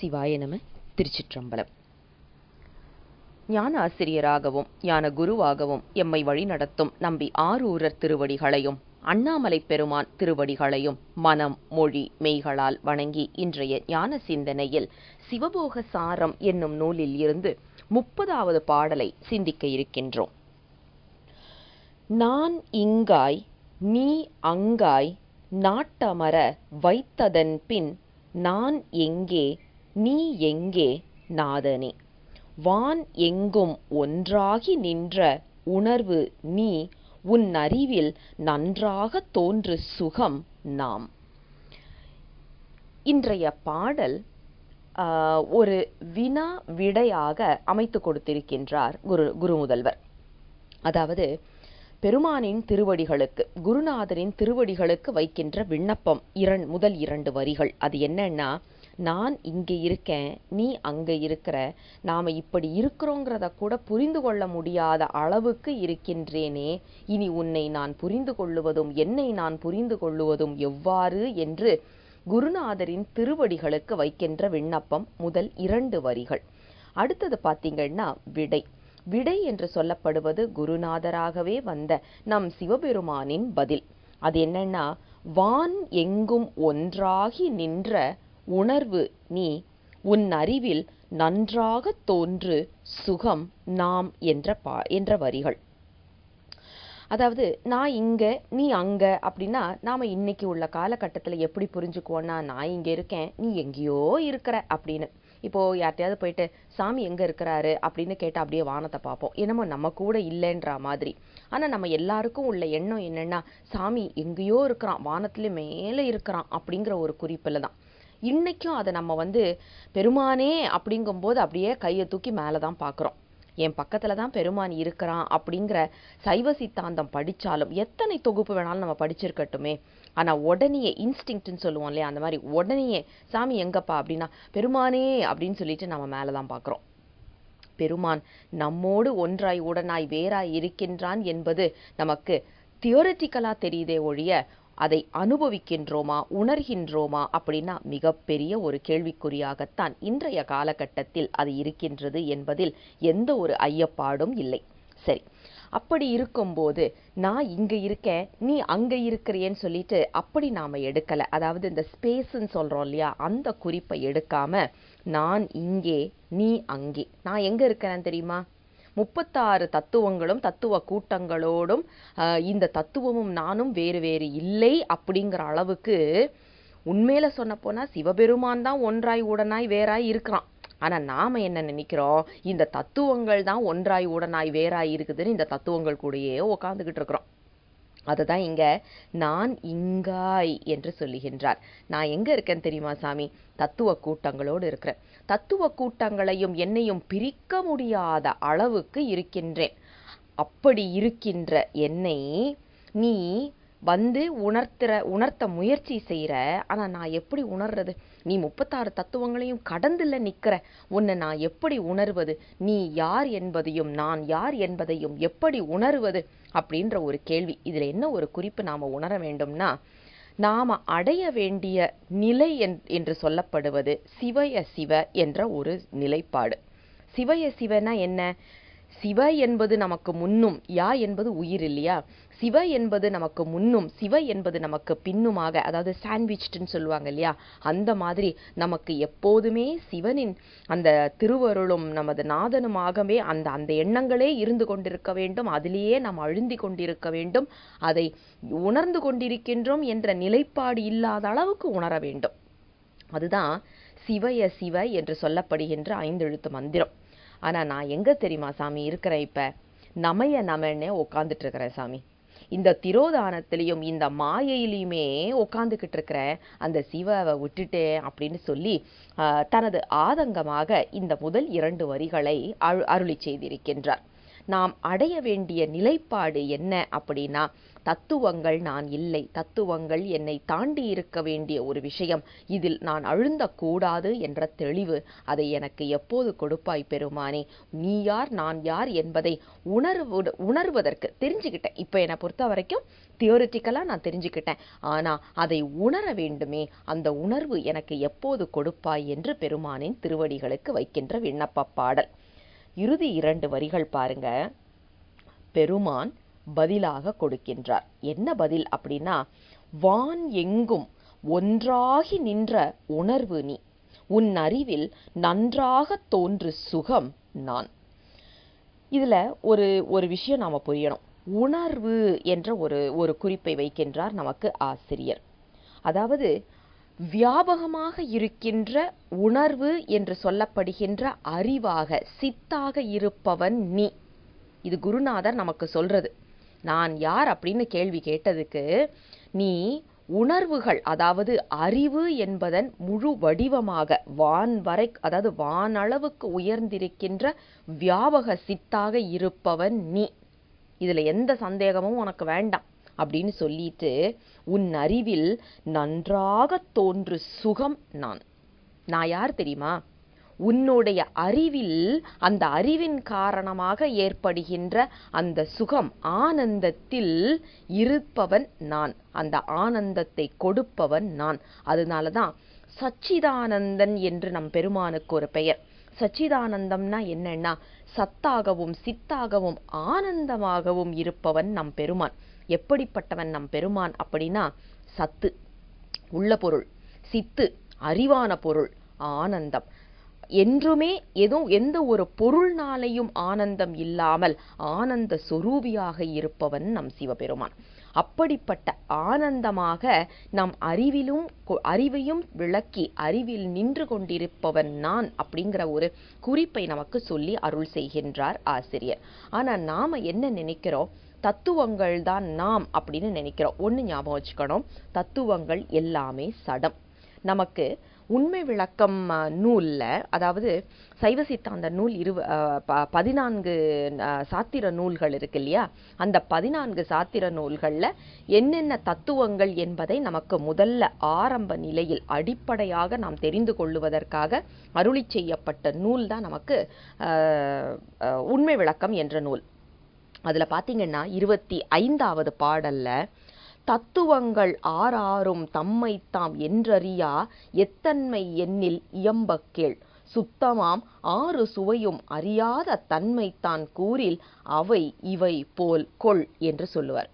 சிவாய நம திருச்சிற்றம்பலம். ஞான ஆசிரியராகவும் ஞான குருவாகவும் எம்மை வழிநடத்தும் நம்பி ஆரூரர் திருவடிகளையும் அண்ணாமலை பெருமான் திருவடிகளையும் மனம் மொழி மெய்களால் வணங்கி இன்றைய ஞான சிந்தனையில் சிவபோக சாரம் என்னும் நூலில் இருந்து முப்பதாவது பாடலை சிந்திக்க இருக்கின்றோம். நான் இங்காய் நீ அங்காய் நாட்டமர வைத்ததன் பின் நான் எங்கே நீ எங்கே நாதனே? வான் எங்கும் ஒன்றாகி நின்ற உணர்வு நீ உன் அறிவில் நன்றாக தோன்று சுகம் நாம். இன்றைய பாடல் ஆஹ், ஒரு வினா விடையாக அமைத்து கொடுத்திருக்கின்றார் குரு குருமுதல்வர் அதாவது பெருமானின் திருவடிகளுக்கு குருநாதரின் திருவடிகளுக்கு வைக்கின்ற விண்ணப்பம் இரண் முதல் இரண்டு வரிகள். அது என்னன்னா நான் இங்கே இருக்கேன் நீ அங்கே இருக்கிற. நாம இப்படி இருக்கிறோங்கிறத கூட புரிந்து கொள்ள முடியாத அளவுக்கு இருக்கின்றேனே. இனி உன்னை நான் புரிந்து கொள்ளுவதும் என்னை நான் புரிந்து கொள்ளுவதும் எவ்வாறு என்று குருநாதரின் திருவடிகளுக்கு வைக்கின்ற விண்ணப்பம் முதல் இரண்டு வரிகள். அடுத்தது பார்த்தீங்கன்னா விடை. விடை என்று சொல்லப்படுவது குருநாதராகவே வந்த நம் சிவபெருமானின் பதில். அது என்னன்னா வான் எங்கும் ஒன்றாகி நின்ற உணர்வு நீ உன் அறிவில் நன்றாக தோன்று சுகம் நாம் என்ற பா என்ற வரிகள். அதாவது நான் இங்கே நீ அங்கே அப்படின்னா நாம் இன்னைக்கு உள்ள காலகட்டத்தில் எப்படி புரிஞ்சுக்குவோன்னா நான் இங்கே இருக்கேன் நீ எங்கேயோ இருக்கிற அப்படின்னு. இப்போது யார்ட்டையாவது போயிட்டு சாமி எங்கே இருக்கிறாரு? அப்படின்னு கேட்டால் அப்படியே வானத்தை பார்ப்போம். என்னமோ நம்ம கூட இல்லைன்ற மாதிரி. ஆனால் நம்ம எல்லாருக்கும் உள்ள எண்ணம் என்னென்னா சாமி எங்கேயோ இருக்கிறான் வானத்துல மேலே இருக்கிறான் அப்படிங்கிற ஒரு குறிப்பில் தான். இன்னைக்கும் அதை நம்ம வந்து பெருமானே அப்படிங்கும்போது அப்படியே கையை தூக்கி மேலே தான் பார்க்குறோம். என் பக்கத்தில் தான் பெருமான் இருக்கிறான் அப்படிங்கிற சைவ சித்தாந்தம் படிச்சாலும் எத்தனை தொகுப்பு வேணாலும் நம்ம படிச்சிருக்கட்டுமே. ஆனா உடனேயே இன்ஸ்டிங்க்ட்னு சொல்லுவோம் இல்லையா அந்த மாதிரி உடனேயே சாமி எங்கப்பா? அப்படின்னா பெருமானே அப்படின்னு சொல்லிட்டு நம்ம மேலே தான் பார்க்குறோம். பெருமான் நம்மோடு ஒன்றாய் உடனாய் வேறாய் இருக்கின்றான் என்பது நமக்கு தியோரிட்டிக்கலா தெரியுதே ஒழிய அதை அனுபவிக்கின்றோமா உணர்கின்றோமா அப்படின்னா மிகப்பெரிய ஒரு கேள்விக்குறியாகத்தான் இன்றைய காலகட்டத்தில் அது இருக்கின்றது என்பதில் எந்த ஒரு ஐயப்பாடும் இல்லை. சரி அப்படி இருக்கும்போது நான் இங்கே இருக்கேன் நீ அங்கே இருக்கிறேன்னு சொல்லிட்டு அப்படி நாம் எடுக்கலை. அதாவது இந்த ஸ்பேஸ்ன்னு சொல்கிறோம் இல்லையா அந்த குறிப்பை எடுக்காமல் நான் இங்கே நீ அங்கே. நான் எங்கே இருக்கிறேன் தெரியுமா? முப்பத்தாறு தத்துவங்களும் தத்துவ கூட்டங்களோடும் இந்த தத்துவமும் நானும் வேறு வேறு இல்லை அப்படிங்கிற அளவுக்கு உண்மையில சொல்ல போனா சிவபெருமான் தான் ஒன்றாய் உடனாய் வேறாய் இருக்கிறான். ஆனால் நாம் என்ன நினைக்கிறோம்? இந்த தத்துவங்கள் தான் ஒன்றாய் உடனாய் வேறாய் இருக்குதுன்னு இந்த தத்துவங்கள் கூடயே உட்காந்துக்கிட்டு இருக்கிறோம். அதுதான் இங்கே நான் இங்காய் என்று சொல்லுகின்றார். நான் எங்கே இருக்கேன் தெரியுமா சாமி? தத்துவ கூட்டங்களோடு இருக்கிறேன். தத்துவ கூட்டங்களையும் என்னையும் பிரிக்க முடியாத அளவுக்கு இருக்கின்றேன். அப்படி இருக்கின்ற என்னை நீ வந்து உணர்த்துற உணர்த்த முயற்சி செய்கிற ஆனால் நான் எப்படி உணர்றது? நீ முப்பத்தாறு தத்துவங்களையும் கடந்துல நிற்கிற உன்னை நான் எப்படி உணர்வது? நீ யார் என்பதையும் நான் யார் என்பதையும் எப்படி உணர்வது? அப்படின்ற ஒரு கேள்வி. இதில் என்ன ஒரு குறிப்பு நாம் உணர வேண்டும்னா நாம் அடைய வேண்டிய நிலை என்- என்று சொல்லப்படுவது சிவய சிவ என்ற ஒரு நிலைப்பாடு. சிவய சிவனா என்ன? சிவ என்பது நமக்கு முன்னும் யா என்பது உயிர் இல்லையா? சிவ என்பது நமக்கு முன்னும் சிவ என்பது நமக்கு பின்னுமாக அதாவது சாண்ட்விச்டுன்னு சொல்லுவாங்க இல்லையா? அந்த மாதிரி நமக்கு எப்போதுமே சிவனின் அந்த திருவருளும் நமது நாதனுமாகவே அந்த அந்த எண்ணங்களே இருந்து கொண்டிருக்க வேண்டும் அதிலேயே நாம் அழுந்தி கொண்டிருக்க வேண்டும் அதை உணர்ந்து கொண்டிருக்கின்றோம் என்ற நிலைப்பாடு இல்லாத அளவுக்கு உணர வேண்டும். அதுதான் சிவய சிவ என்று சொல்லப்படுகின்ற ஐந்தெழுத்து மந்திரம். ஆனால் நான் எங்கே தெரியுமா சாமி இருக்கிறேன் இப்போ? நமைய நமன்னே உட்காந்துட்டு இருக்கிறேன் சாமி. இந்த திரோதானத்திலையும் இந்த மாயையிலையுமே உட்காந்துக்கிட்டு இருக்கிற அந்த சிவவை விட்டுட்டேன் அப்படின்னு சொல்லி தனது ஆதங்கமாக இந்த முதல் இரண்டு வரிகளை அரு அருளி செய்திருக்கின்றார். நாம் அடைய வேண்டிய நிலைப்பாடு என்ன அப்படின்னா தத்துவங்கள் நான் இல்லை. தத்துவங்கள் என்னை தாண்டி இருக்க வேண்டிய ஒரு விஷயம். இதில் நான் அழுந்தக்கூடாது என்ற தெளிவு அதை எனக்கு எப்போது கொடுப்பாய் பெருமானே? நீ யார்? நான் யார் என்பதை உணர்வு உணர்வதற்கு தெரிஞ்சுக்கிட்டேன் இப்போ என்னை பொறுத்த வரைக்கும் தியோரிட்டிக்கலாக நான் தெரிஞ்சுக்கிட்டேன் ஆனால் அதை உணர வேண்டுமே. அந்த உணர்வு எனக்கு எப்போது கொடுப்பாய் என்று பெருமானின் திருவடிகளுக்கு வைக்கின்ற விண்ணப்ப பாடல். இறுதி இரண்டு வரிகள் பாருங்க. பெருமான் பதிலாக கொடுக்கின்றார். என்ன பதில் அப்படின்னா வான் எங்கும் ஒன்றாகி நின்ற உணர்வு நீ. உன் அறிவில் நன்றாக தோன்று சுகம் நான். இதில் ஒரு ஒரு விஷயம் நாம் புரியணும். உணர்வு என்ற ஒரு ஒரு குறிப்பை வைக்கின்றார் நமக்கு ஆசிரியர். அதாவது வியாபகமாக இருக்கின்ற உணர்வு என்று சொல்லப்படுகின்ற அறிவாக சித்தாக இருப்பவன் நீ. இது குருநாதர் நமக்கு சொல்றது. நான் யார் அப்படின்னு கேள்வி கேட்டதுக்கு நீ உணர்வுகள் அதாவது அறிவு என்பதன் முழு வடிவமாக வான் வரை அதாவது வானளவுக்கு உயர்ந்திருக்கின்ற வியாபக சித்தாக இருப்பவன் நீ. இதில் எந்த சந்தேகமும் உனக்கு வேண்டாம் அப்படின்னு சொல்லிட்டு உன் அறிவில் நன்றாக தோன்று சுகம் நான். நான் யார் தெரியுமா? உன்னுடைய அறிவில் அந்த அறிவின் காரணமாக ஏற்படுகின்ற அந்த சுகம் ஆனந்தத்தில் இருப்பவன் நான். அந்த ஆனந்தத்தை கொடுப்பவன் நான். அதனால தான் சச்சிதானந்தன் என்று நம் பெருமானுக்கு ஒரு பெயர். சச்சிதானந்தம்னா என்னன்னா சத்தாகவும் சித்தாகவும் ஆனந்தமாகவும் இருப்பவன் நம் பெருமான். எப்படிப்பட்டவன் நம் பெருமான் அப்படின்னா சத்து உள்ள பொருள். சித்து அறிவான பொருள் ஆனந்தம். என்றுமே ஏதோ எந்த ஒரு பொருள்னாலையும் ஆனந்தம் இல்லாமல் ஆனந்த சொரூபியாக இருப்பவன் நம் சிவபெருமான். அப்படிப்பட்ட ஆனந்தமாக நம் அறிவிலும் அறிவையும் விளக்கி அறிவில் நின்று கொண்டிருப்பவன் நான் அப்படிங்கிற ஒரு குறிப்பை நமக்கு சொல்லி அருள் செய்கின்றார் ஆசிரியர். ஆனால் நாம் என்ன நினைக்கிறோம்? தத்துவங்கள் தான் நாம் அப்படின்னு நினைக்கிறோம். ஒன்று ஞாபகம் வச்சுக்கணும். தத்துவங்கள் எல்லாமே சடம். நமக்கு உண்மை விளக்கம் நூலில் அதாவது சைவ சித்தாந்த நூல் இரு ப- பதினான்கு சாத்திர நூல்கள் இருக்கு இல்லையா? அந்த பதினான்கு சாத்திர நூல்களில் என்னென்ன தத்துவங்கள் என்பதை நமக்கு முதல்ல ஆரம்ப நிலையில் அடிப்படையாக நாம் தெரிந்து கொள்ளுவதற்காக அருளி செய்யப்பட்ட நூல் தான் நமக்கு உண்மை விளக்கம் என்ற நூல். அதில் பார்த்தீங்கன்னா இருபத்தி ஐந்தாவது பாடலில் தத்துவங்கள் ஆறாரும் தம்மைத்தாம் என்றறியா? எத்தன்மை எண்ணில் இயம்பக் கேள். சுத்தமாம் ஆறு சுவையும் அறியாத தன்மைத்தான் கூறில் அவை இவை போல் கொள் என்று சொல்லுவார்.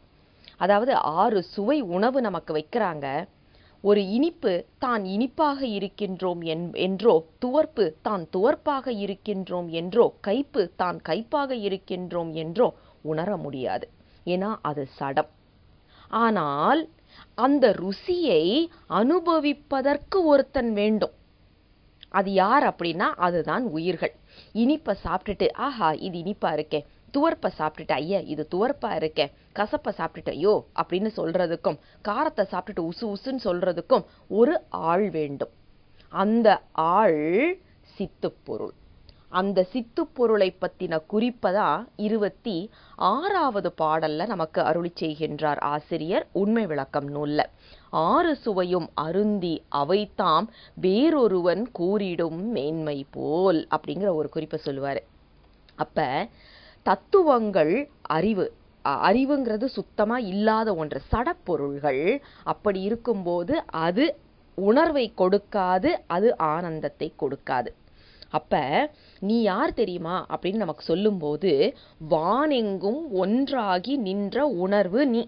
அதாவது ஆறு சுவை உணவு நமக்கு வைக்கிறாங்க. ஒரு இனிப்பு தான் இனிப்பாக இருக்கின்றோம் என்- என்றோ துவர்ப்பு தான் துவர்ப்பாக இருக்கின்றோம் என்றோ கைப்பு தான் கைப்பாக இருக்கின்றோம் என்றோ உணர முடியாது. ஏன்னா அது சடம். ஆனால் அந்த ருசியை அனுபவிப்பதற்கு ஒருத்தன் வேண்டும். அது யார் அப்படின்னா அதுதான் உயிர்கள். இனிப்பை சாப்பிட்டுட்டு ஆஹா இது இனிப்பா இருக்கே. துவர்ப்பை சாப்பிட்டுட்டு ஐயா இது துவர்ப்பா இருக்கே. கசப்பை சாப்பிட்டுட்டு ஐயோ அப்படின்னு சொல்றதுக்கும் காரத்தை சாப்பிட்டுட்டு உசு உசுன்னு சொல்றதுக்கும் ஒரு ஆள் வேண்டும். அந்த ஆள் சித்துப்பொருள். அந்த சித்துப்பொருளை பற்றின குறிப்பதா இருபத்தி ஆறாவது பாடல்ல நமக்கு அருளி செய்கின்றார் ஆசிரியர் உண்மை விளக்கம் நூல்ல. ஆறு சுவையும் அருந்தி அவைத்தாம் வேறொருவன் கூறிடும் மேன்மை போல் அப்படிங்கிற ஒரு குறிப்பை சொல்லுவார். அப்ப தத்துவங்கள் அறிவு அறிவுங்கிறது சுத்தமா இல்லாத ஒன்று. சடப்பொருள்கள் அப்படி இருக்கும்போது அது உணர்வை கொடுக்காது அது ஆனந்தத்தை கொடுக்காது. அப்போ நீ யார் தெரியுமா அப்படின்னு நமக்கு சொல்லும்போது வானெங்கும் ஒன்றாகி நின்ற உணர்வு நீ.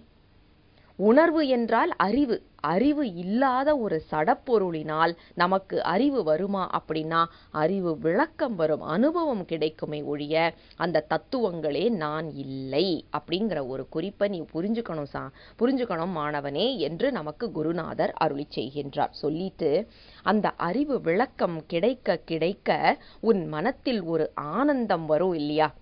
உணர்வு என்றால் அறிவு. அறிவு இல்லாத ஒரு சடப்பொருளினால் நமக்கு அறிவு வருமா அப்படின்னா அறிவு விளக்கம் வரும் அனுபவம் கிடைக்குமே ஒழிய அந்த தத்துவங்களே நான் இல்லை அப்படிங்கிற ஒரு குறிப்பை நீ புரிஞ்சுக்கணும் சா புரிஞ்சுக்கணும் மாணவனே என்று நமக்கு குருநாதர் அருளி செய்கின்றார். சொல்லிட்டு அந்த அறிவு விளக்கம் கிடைக்க கிடைக்க உன் மனத்தில் ஒரு ஆனந்தம் வரும் இல்லையா?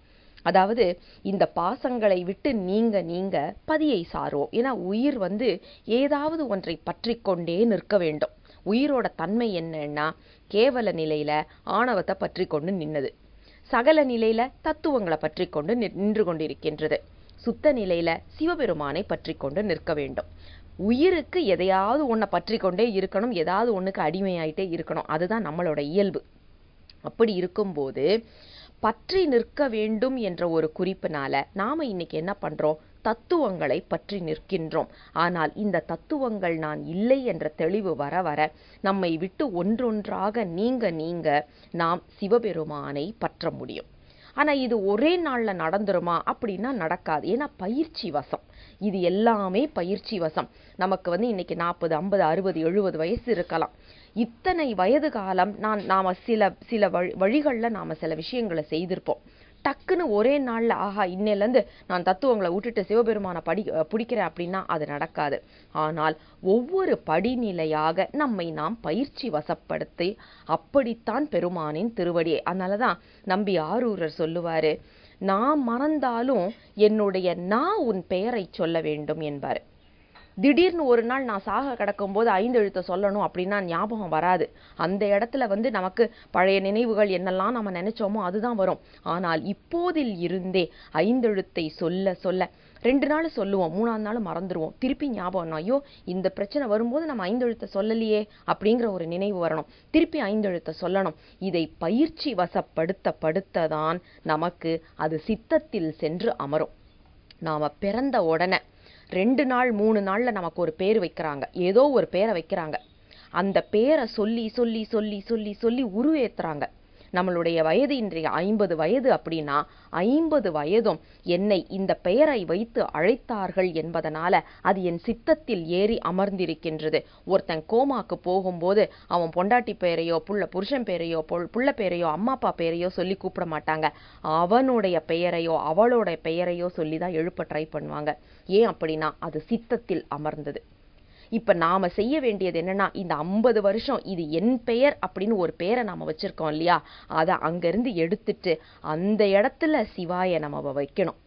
அதாவது இந்த பாசங்களை விட்டு நீங்க நீங்க பதியை சாரோ. ஏன்னா உயிர் வந்து ஏதாவது ஒன்றை பற்றி கொண்டே நிற்க வேண்டும். உயிரோட தன்மை என்னன்னா கேவல நிலையில ஆணவத்தை பற்றி கொண்டு நின்னது. சகல நிலையில தத்துவங்களை பற்றி கொண்டு நின்- நின்று கொண்டிருக்கின்றது. சுத்த நிலையில சிவபெருமானை பற்றி கொண்டு நிற்க வேண்டும். உயிருக்கு எதையாவது ஒன்றை பற்றி கொண்டே இருக்கணும் ஏதாவது ஒன்றுக்கு அடிமையாயிட்டே இருக்கணும். அதுதான் நம்மளோட இயல்பு. அப்படி இருக்கும்போது பற்றி நிற்க வேண்டும் என்ற ஒரு குறிப்பினால நாம் இன்னைக்கு என்ன பண்ணுறோம் தத்துவங்களை பற்றி நிற்கின்றோம். ஆனால் இந்த தத்துவங்கள் நான் இல்லை என்ற தெளிவு வர வர நம்மை விட்டு ஒன்றொன்றாக நீங்க நீங்க நாம் சிவபெருமானை பற்ற முடியும். ஆனால் இது ஒரே நாளில் நடந்துருமா? அப்படின்னா நடக்காது. ஏன்னா பயிற்சி வசம். இது எல்லாமே பயிற்சி வசம். நமக்கு வந்து இன்னைக்கு நாற்பது ஐம்பது அறுபது எழுபது வயசு இருக்கலாம். இத்தனை வயது காலம் நான் நாம் சில சில வழி வழிகளில் நாம் சில விஷயங்களை செய்திருப்போம். டக்குன்னு ஒரே நாளில் ஆஹா இன்னையிலேருந்து நான் தத்துவங்களை விட்டுட்டு சிவபெருமானை படி பிடிக்கிறேன் அப்படின்னா அது நடக்காது. ஆனால் ஒவ்வொரு படிநிலையாக நம்மை நாம் பயிற்சி வசப்படுத்தி அப்படித்தான் பெருமானின் திருவடியை. அதனால தான் நம்பி ஆரூரர் சொல்லுவார் நான் மறந்தாலும் என்னுடைய நான் உன் பெயரை சொல்ல வேண்டும் என்பார். திடீர்னு ஒரு நாள் நான் சாக கிடக்கும்போது ஐந்து எழுத்தை சொல்லணும் அப்படின்னா ஞாபகம் வராது. அந்த இடத்துல வந்து நமக்கு பழைய நினைவுகள் என்னெல்லாம் நம்ம நினைச்சோமோ அதுதான் வரும். ஆனால் இப்போதில் இருந்தே ஐந்தெழுத்தை சொல்ல சொல்ல ரெண்டு நாள் சொல்லுவோம் மூணாவது நாள் மறந்துடுவோம் திருப்பி ஞாபகம் ஐயோ இந்த பிரச்சனை வரும்போது நம்ம ஐந்தெழுத்தை சொல்லலையே அப்படிங்கிற ஒரு நினைவு வரணும். திருப்பி ஐந்தெழுத்தை சொல்லணும். இதை பயிற்சி வசப்படுத்த படுத்ததான் நமக்கு அது சித்தத்தில் சென்று அமரும். நாம் பிறந்த உடனே ரெண்டு நாள் மூணு நாளில் நமக்கு ஒரு பேர் வைக்கிறாங்க. ஏதோ ஒரு பேரை வைக்கிறாங்க. அந்த பேரை சொல்லி சொல்லி சொல்லி சொல்லி சொல்லி உருவேத்துறாங்க. நம்மளுடைய வயது இன்றைய ஐம்பது வயது அப்படின்னா ஐம்பது வயதும் என்னை இந்த பெயரை வைத்து அழைத்தார்கள் என்பதனால அது என் சித்தத்தில் ஏறி அமர்ந்திருக்கின்றது. ஒருத்தன் கோமாக்கு போகும்போது அவன் பொண்டாட்டி பெயரையோ புள்ள புருஷன் பெயரையோ புள்ள பெயரையோ அம்மா அப்பா பெயரையோ சொல்லி கூப்பிட மாட்டாங்க. அவனுடைய பெயரையோ அவளோட பெயரையோ சொல்லி தான் எழுப்ப ட்ரை பண்ணுவாங்க. ஏன் அப்படின்னா அது சித்தத்தில் அமர்ந்தது. இப்போ நாம் செய்ய வேண்டியது என்னென்னா இந்த ஐம்பது வருஷம் இது என் பெயர் அப்படின்னு ஒரு பெயரை நாம் வச்சுருக்கோம் இல்லையா? அதை அங்கேருந்து எடுத்துட்டு அந்த இடத்துல சிவாய நம்ம வைக்கணும்.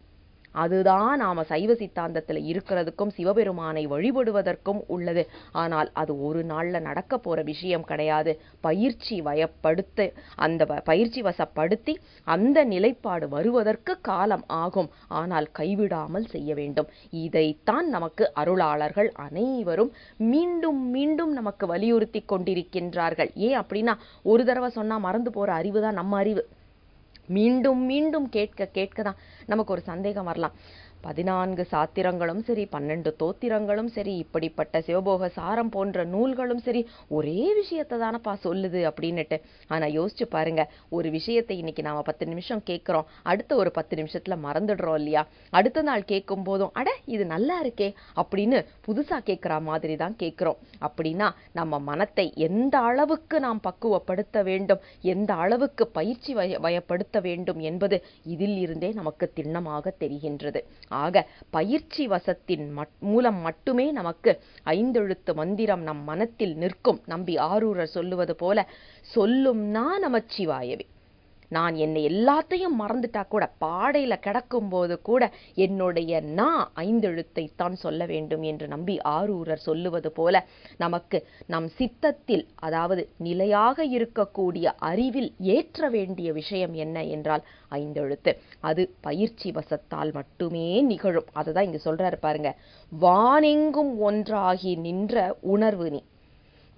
அதுதான் நாம சைவ சித்தாந்தத்தில் இருக்கிறதுக்கும் சிவபெருமானை வழிபடுவதற்கும் உள்ளது. ஆனால் அது ஒரு நாளில் நடக்க போகிற விஷயம் கிடையாது. பயிற்சி வயப்படுத்த அந்த பயிற்சி வசப்படுத்தி அந்த நிலைப்பாடு வருவதற்கு காலம் ஆகும். ஆனால் கைவிடாமல் செய்ய வேண்டும். இதைத்தான் நமக்கு அருளாளர்கள் அனைவரும் மீண்டும் மீண்டும் நமக்கு வலியுறுத்தி கொண்டிருக்கின்றார்கள். ஏன் அப்படின்னா ஒரு தடவை சொன்னால் மறந்து போகிற அறிவு தான் நம்ம அறிவு. மீண்டும் மீண்டும் கேட்க கேட்க தான் நமக்கு ஒரு சந்தேகம் வரலாம். பதினான்கு சாத்திரங்களும் சரி பன்னெண்டு தோத்திரங்களும் சரி இப்படிப்பட்ட சிவபோக சாரம் போன்ற நூல்களும் சரி ஒரே விஷயத்தை தானப்பா சொல்லுது அப்படின்னுட்டு. ஆனால் யோசிச்சு பாருங்க ஒரு விஷயத்தை இன்னைக்கு நாம பத்து நிமிஷம் கேட்குறோம். அடுத்த ஒரு பத்து நிமிஷத்தில் மறந்துடுறோம் இல்லையா? அடுத்த நாள் கேட்கும் போதும் அட இது நல்லா இருக்கே அப்படின்னு புதுசாக கேட்குற மாதிரி தான் கேட்குறோம். அப்படின்னா நம்ம மனத்தை எந்த அளவுக்கு நாம் பக்குவப்படுத்த வேண்டும் எந்த அளவுக்கு பயிற்சி வய வயப்படுத்த வேண்டும் என்பது இதில் இருந்தே நமக்கு திண்ணமாக தெரிகின்றது. ஆக பயிற்சி வசத்தின் மூலம் மட்டுமே நமக்கு ஐந்தெழுத்து மந்திரம் நம் மனத்தில் நிற்கும் நம்பி ஆரூரர் சொல்லுவது போல சொல்லும்னா நமச்சிவாயவே. நான் என்னை எல்லாத்தையும் மறந்துட்டா கூட பாடையில் கிடக்கும்போது கூட என்னுடைய நான் ஐந்தெழுத்தை தான் சொல்ல வேண்டும் என்று நம்பி ஆரூரர் சொல்லுவது போல நமக்கு நம் சித்தத்தில் அதாவது நிலையாக இருக்கக்கூடிய அறிவில் ஏற்ற வேண்டிய விஷயம் என்ன என்றால் ஐந்தெழுத்து. அது பயிற்சி வசத்தால் மட்டுமே நிகழும். அதை தான் இங்க சொல்றாரு பாருங்க. வானெங்கும் ஒன்றாகி நின்ற உணர்வு நீ.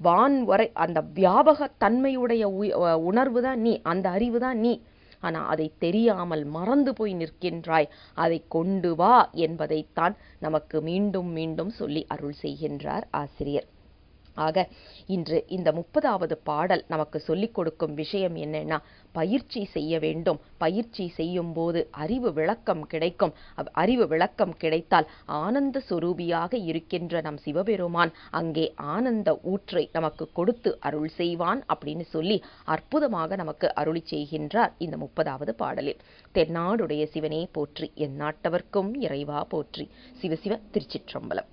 வான் வரை அந்த வியாபக தன்மையுடைய உணர்வு தான் நீ அந்த அறிவு தான் நீ. ஆனால் அதை தெரியாமல் மறந்து போய் நிற்கின்றாய். அதை கொண்டு வா என்பதைத்தான் நமக்கு மீண்டும் மீண்டும் சொல்லி அருள் செய்கின்றார் ஆசிரியர். ஆக இன்று இந்த முப்பதாவது பாடல் நமக்கு சொல்லிக் கொடுக்கும் விஷயம் என்னன்னா பயிற்சி செய்ய வேண்டும். பயிற்சி செய்யும் போது அறிவு விளக்கம் கிடைக்கும். அறிவு விளக்கம் கிடைத்தால் ஆனந்த சுரூபியாக இருக்கின்ற நம் சிவபெருமான் அங்கே ஆனந்த ஊற்றை நமக்கு கொடுத்து அருள் செய்வான் அப்படின்னு சொல்லி அற்புதமாக நமக்கு அருளி செய்கின்றார் இந்த முப்பதாவது பாடலில். தென்னாடுடைய சிவனே போற்றி எந்நாட்டவர்க்கும் இறைவா போற்றி. சிவசிவ திருச்சிற்றம்பலம்.